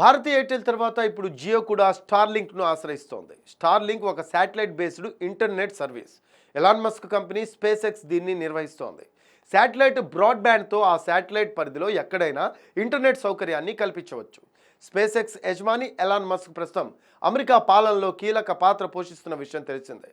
Bharati Airtel తర్వాత ఇప్పుడు జియో కూడా స్టార్లింక్ను ఆశ్రయిస్తోంది. స్టార్లింక్ ఒక satellite based internet service. Elon Musk company SpaceX దీన్ని నిర్వహిస్తోంది. శాటిలైట్ బ్రాడ్బ్యాండ్తో ఆ శాటిలైట్ పరిధిలో ఎక్కడైనా ఇంటర్నెట్ సౌకర్యాన్ని కల్పించవచ్చు. స్పేస్ ఎక్స్ యజమాని ఎలాన్ మస్క్ ప్రస్తుతం అమెరికా పాలనలో కీలక పాత్ర పోషిస్తున్న విషయం తెలిసిందే.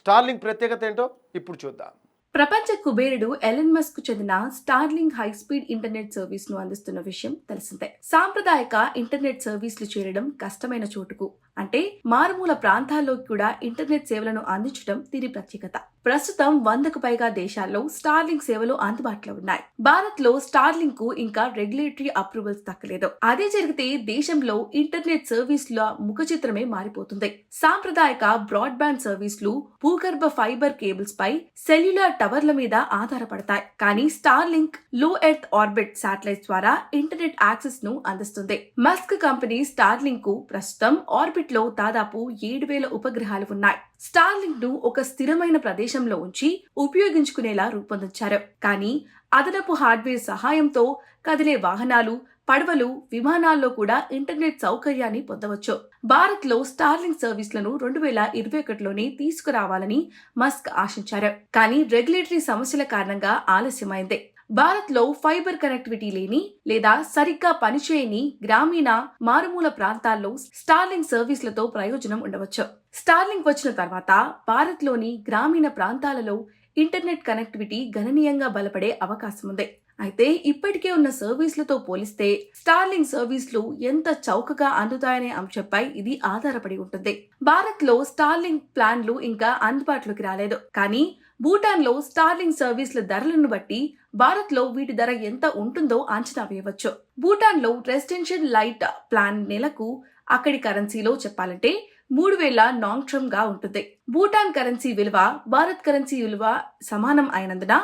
స్టార్లింక్ ప్రత్యేకత ఏంటో ఇప్పుడు చూద్దాం. ప్రపంచ కుబేరుడు ఎలన్ మస్క్ చెందిన స్టార్లింగ్ హై స్పీడ్ ఇంటర్నెట్ సర్వీస్ను అందిస్తున్న విషయం తెలిసిందే. సాంప్రదాయక ఇంటర్నెట్ సర్వీసులు చేరడం కష్టమైన చోటుకు అంటే మారుమూల ప్రాంతాల్లోకి కూడా ఇంటర్నెట్ సేవలను అందించడం దీని ప్రత్యేకత. ప్రస్తుతం వందకు పైగా దేశాల్లో స్టార్లింగ్ సేవలు అందుబాటులో ఉన్నాయి. భారత్లో స్టార్లింగ్కు ఇంకా రెగ్యులేటరీ అప్రూవల్స్ దక్కలేదు. అదే జరిగితే దేశంలో ఇంటర్నెట్ సర్వీసుల ముఖ చిత్రమే మారిపోతుంది. సాంప్రదాయక బ్రాడ్బ్యాండ్ సర్వీసులు భూగర్భ ఫైబర్ కేబుల్స్ పై సెల్యులార్ టవర్ల మీద ఆధారపడతాయి. కానీ స్టార్లింక్లో ఎర్త్ ఆర్బిట్ శాటిలైట్ ద్వారా ఇంటర్నెట్ యాక్సెస్ను అందిస్తుంది. మస్క్ కంపెనీ స్టార్లింక్కు ప్రస్తుతం ఆర్బిట్లో దాదాపు ఏడు వేల ఉపగ్రహాలు ఉన్నాయి. స్టార్లింక్ను ఒక స్థిరమైన ప్రదేశంలో ఉంచి ఉపయోగించుకునేలా రూపొందించారు. కానీ అదనపు హార్డ్వేర్ సహాయంతో కదిలే వాహనాలు పడవలు విమానాల్లో కూడా ఇంటర్నెట్ సౌకర్యాన్ని పొందవచ్చు. భారత్లో స్టార్లింగ్ సర్వీస్లను రెండు వేల ఇరవై ఒకటిలోనే తీసుకురావాలని మస్క్ ఆశించారు. కానీ రెగ్యులేటరీ సమస్యల కారణంగా ఆలస్యమైంది. భారత్లో ఫైబర్ కనెక్టివిటీ లేని లేదా సరిగ్గా పనిచేయని గ్రామీణ మారుమూల ప్రాంతాల్లో స్టార్లింగ్ సర్వీసులతో ప్రయోజనం ఉండవచ్చు. స్టార్లింగ్ వచ్చిన తర్వాత భారత్లోని గ్రామీణ ప్రాంతాలలో ఇంటర్నెట్ కనెక్టివిటీ గణనీయంగా బలపడే అవకాశం ఉంది అయితే ఇప్పటికే ఉన్న సర్వీసులతో పోలిస్తే స్టార్లింగ్ సర్వీసులు ఎంత చౌకగా అందుతాయనే అంశంపై ఇది ఆధారపడి ఉంటుంది. భారత్లో స్టార్లింగ్ ప్లాన్లు ఇంకా అందుబాటులోకి రాలేదు. కానీ భూటాన్లో స్టార్లింగ్ సర్వీసుల ధరలను బట్టి భారత్లో వీటి ధర ఎంత ఉంటుందో అంచనా వేయవచ్చు. భూటాన్లో రెసిడెన్షియల్ లైట్ ప్లాన్ నెలకు అక్కడి కరెన్సీలో చెప్పాలంటే మూడు వేల నాంగ్ట్రమ్గా ఉంటుంది. భూటాన్ కరెన్సీ విలువ భారత్ కరెన్సీ విలువ సమానం అయినందున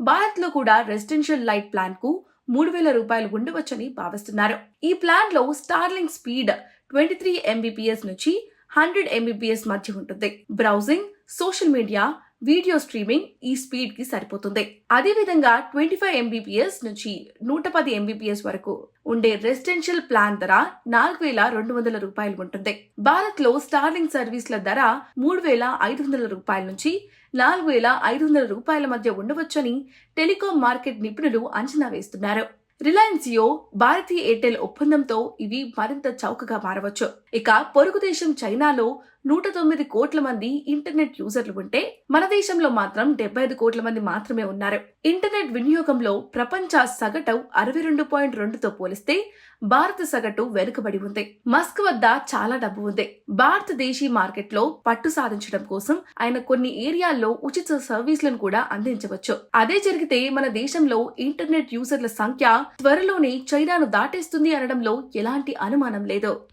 భారత్లో కూడా రెసిడెన్షియల్ లైట్ ప్లాన్కు మూడు వేల రూపాయలు ఉండవచ్చని భావిస్తున్నారు. ఈ ప్లాన్లో Starlink speed twenty three Mbps నుంచి హండ్రెడ్ ఎంబీపీఎస్ మధ్య ఉంటుంది. Browsing social media video streaming ఈ స్పీడ్కి సరిపోతుంది. అదేవిధంగా ట్వంటీ ఫైవ్ ఎంబీపీఎస్ నుంచి నూట పది ఎంబీపీఎస్ వరకు ఉండే రెసిడెన్షియల్ ప్లాన్ ధర నాలుగు వేల రెండు వందల రూపాయలు ఉంటుంది. భారత్లో స్టార్లింగ్ సర్వీస్ల ధర మూడు వేల ఐదు వందల రూపాయల నుంచి నాలుగు వేల ఐదు వందల రూపాయల మధ్య ఉండవచ్చని టెలికాం మార్కెట్ నిపుణులు అంచనా వేస్తున్నారు. రిలయన్స్ జియో భారతీయ ఎయిర్టెల్ ఒప్పందంతో ఇవి మరింత చౌకగా మారవచ్చు. ఇక పొరుగు దేశం చైనాలో నూట తొమ్మిది కోట్ల మంది ఇంటర్నెట్ యూజర్లు ఉంటే మన దేశంలో మాత్రం డెబ్బై ఐదు కోట్ల మంది మాత్రమే ఉన్నారు. ఇంటర్నెట్ వినియోగంలో ప్రపంచ సగటు అరవై రెండు పాయింట్ రెండుతో పోలిస్తే భారత సగటు వెనుకబడి ఉంది. మస్క్ వద్ద చాలా డబ్బు ఉంది. భారతదేశీ మార్కెట్లో పట్టు సాధించడం కోసం ఆయన కొన్ని ఏరియాల్లో ఉచిత సర్వీసులను కూడా అందించవచ్చు. అదే జరిగితే మన దేశంలో ఇంటర్నెట్ యూజర్ల సంఖ్య త్వరలోనే చైనాను దాటేస్తుంది అనడంలో ఎలాంటి అనుమానం లేదు.